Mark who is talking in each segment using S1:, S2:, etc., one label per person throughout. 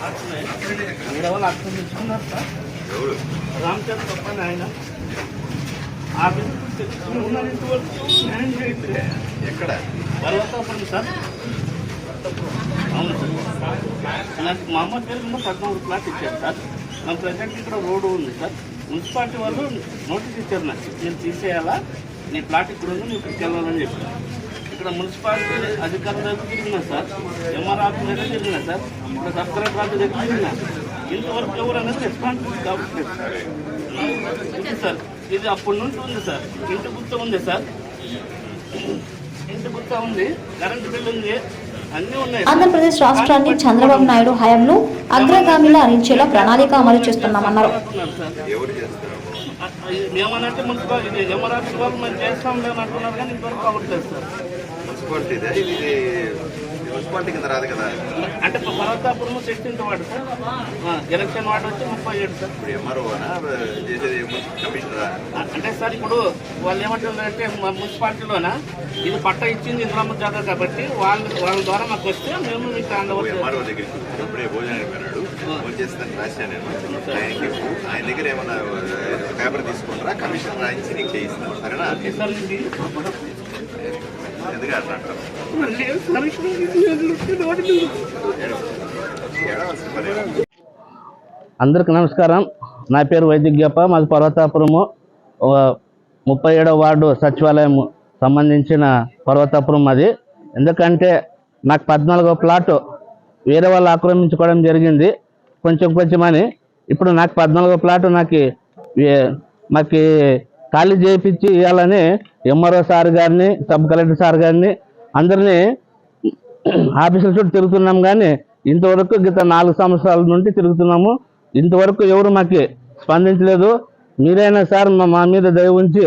S1: వేరే వాళ్ళు అర్థం తీసుకున్నారు సార్
S2: ఎవరు?
S1: రామచంద్ర తప్పని ఆయన ఆఫీస్ తెచ్చుకుని ఉన్నారు ఇంతవరకు న్యాయం చేయట్లే
S2: ఎక్కడ?
S1: పర్వతాపురం సార్ అవును సార్ నాకు మా అమ్మ పేరు పద్నాలుగు ప్లాట్ ఇచ్చారు సార్ నా ప్రజెంట్ ఇక్కడ రోడ్డు ఉంది సార్ మున్సిపాలిటీ వాళ్ళు నోటీస్ ఇచ్చారు నాకు. నేను తీసేయాలా? నీ ప్లాట్ ఇక్కడ ఉంది నువ్వు ఇక్కడికి వెళ్ళాలని చెప్పి ఇక్కడ మున్సిపాలిటీ అధికారుల దగ్గర తిరిగినా సార్ ఎంఆర్ ఆఫీస్ దగ్గర తిరిగినా సార్ ఇక్కడ సబ్ కలెక్టర్ దగ్గర తిరిగినా ఇంతవరకు ఎవరు అనేది రెస్పాన్సిబిలిటీ కాబట్టి ఇది సార్ ఇది అప్పటి నుండి ఉంది సార్. ఇంటి గుర్తు ఉంది సార్. ఇంటి గుర్తు ఉంది కరెంట్ బిల్ ఉంది అన్నీ ఉన్నాయి సార్.
S3: ఆంధ్రప్రదేశ్ రాష్ట్రాన్ని చంద్రబాబు నాయుడు హయాంలో అగ్రగామిలా అందించేలా ప్రణాళిక అమలు చేస్తున్నామన్నారు.
S1: ఏమనంటే మున్సిపాలిటీ ఎమరాల్సి వాళ్ళు మేము చేస్తాం లేని అంటున్నారు కానీ ఇంతవరకు అవ్వట్లేదు సార్.
S2: మున్సిపాలిటీ ఇదే మున్సిపాలిటీ కింద రాదు కదా.
S1: అంటే Parvathapuram sixteenth ward sir. Election ward వచ్చి ముప్పై ఏడు సార్.
S2: ఇప్పుడు ఎంఆర్ఓ చేసేది కమిషనరా?
S1: అంటే సార్ ఇప్పుడు వాళ్ళు ఏమంటున్నారంటే మున్సిపాలిటీలోన? ఇది పట్ట ఇచ్చింది ఇంద్రమ్మ జాతర కాబట్టి వాళ్ళ వాళ్ళ ద్వారా మాకు వస్తే మేము మీకు చేస్తాం.
S2: ఎంఆర్ఓ దగ్గరికి ఇప్పుడే భోజనానికి పోయినాడు వచ్చేస్తాను రాశాను నేను. ఆయనకి. ఆయన దగ్గర ఏమన్నా పేపర్ తీసుకుంటారా? కమిషన్ రాయించి నీకు చేయిస్తాను సరేనా?
S1: సార్
S2: ఎందుకు అట్లా అంటారు
S1: అందరికి నమస్కారం. నా పేరు వైద్యజ్ఞప్ప మాది పర్వతాపురము. ముప్పై ఏడవ వార్డు సచివాలయం సంబంధించిన పర్వతాపురం అది ఎందుకంటే నాకు పద్నాలుగో ప్లాటు వేరే వాళ్ళు ఆక్రమించుకోవడం జరిగింది. కొంచెం కొంచెం అని. ఇప్పుడు నాకు పద్నాలుగో ప్లాటు నాకు మాకు ఖాళీ చేయించి ఇవ్వాలని ఎంఆర్ఓ సార్ గారిని సబ్ కలెక్టర్ సార్ గారిని అందరినీ ఆఫీసుల చుట్టూ తిరుగుతున్నాం కానీ ఇంతవరకు గత నాలుగు సంవత్సరాల నుండి తిరుగుతున్నాము. ఇంతవరకు ఎవరు మాకు స్పందించలేదు. మీరైనా సార్ మా మా మీద దయ ఉంచి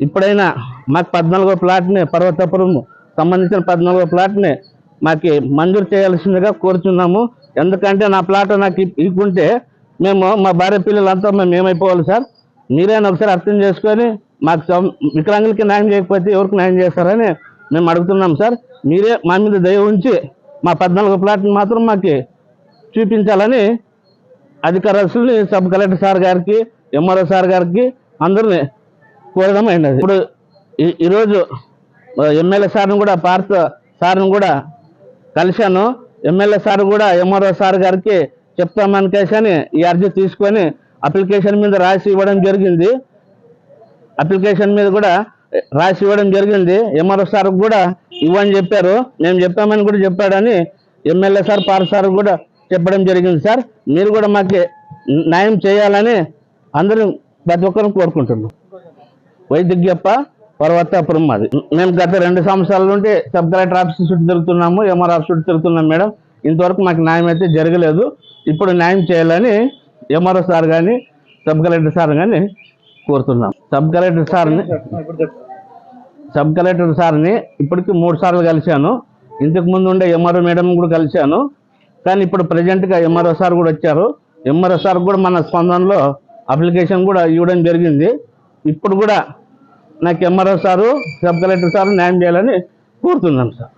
S1: ఇప్పుడైనా మాకు పద్నాలుగో ప్లాట్ని పర్వతపురం సంబంధించిన పద్నాలుగో ప్లాట్ని మాకు మంజూరు చేయాల్సిందిగా కోరుచున్నాము. ఎందుకంటే నా ప్లాట్ నాకు ఇ- ఇవ్వకుంటే మేము మా భార్య పిల్లలంతా మేము ఏమైపోవాలి సార్? మీరైనా ఒకసారి అర్థం చేసుకొని మాకు వికలాంగులకి న్యాయం చేయకపోతే ఎవరికి న్యాయం చేస్తారని మేము అడుగుతున్నాం సార్. మీరే మా మీద దయ ఉంచి మా పద్నాలుగు ప్లాట్ని మాత్రం మాకు చూపించాలని అధికారులని సబ్ కలెక్టర్ సార్ గారికి ఎంఆర్ఓ సార్ గారికి అందరిని కోరడం అయినది. ఇప్పుడు ఈరోజు ఎమ్మెల్యే సార్ని కూడా పార్త సార్ని కూడా కలిశాను. ఎమ్మెల్యే సార్ కూడా ఎంఆర్ఓ సార్ గారికి చెప్తామని కేసని ఈ అర్జీ తీసుకొని అప్లికేషన్ మీద రాసి ఇవ్వడం జరిగింది. అప్లికేషన్ మీద కూడా రాసి ఇవ్వడం జరిగింది. ఎంఆర్ఓ సార్ కూడా ఇవ్వని చెప్పారు. మేము చెప్పామని కూడా చెప్పాడని ఎమ్మెల్యే సార్ పార్ సార్ కూడా చెప్పడం జరిగింది సార్. మీరు కూడా మాకు న్యాయం చేయాలని అందరూ ప్రతి ఒక్కరిని కోరుకుంటున్నాం. వైద్యప్ప పర్వతాపురం మాది. మేము గత రెండు సంవత్సరాల నుండి సబ్ కలెక్టర్ ఆఫీస్ చుట్టూ తిరుగుతున్నాము ఎంఆర్ ఆఫీస్ చుట్టూ తిరుగుతున్నాం మేడం. ఇంతవరకు మాకు న్యాయం అయితే జరగలేదు. ఇప్పుడు న్యాయం చేయాలని ఎంఆర్ఓ సార్ కానీ సబ్ కలెక్టర్ సార్ కానీ కోరుతున్నాం. సబ్ కలెక్టర్ సార్ని సబ్ కలెక్టర్ సార్ని ఇప్పటికి మూడు సార్లు కలిశాను. ఇంతకు ముందు ఉండే ఎంఆర్ఓ మేడం కూడా కలిశాను. కానీ ఇప్పుడు ప్రజెంట్గా ఎంఆర్ఓ సార్ కూడా వచ్చారు. ఎంఆర్ఓ సార్ కూడా మన స్పందనలో అప్లికేషన్ కూడా ఇవ్వడం జరిగింది. ఇప్పుడు కూడా నాకు MRO sir sub collector sir న్యాయం చేయాలని కోరుతున్నాం సార్.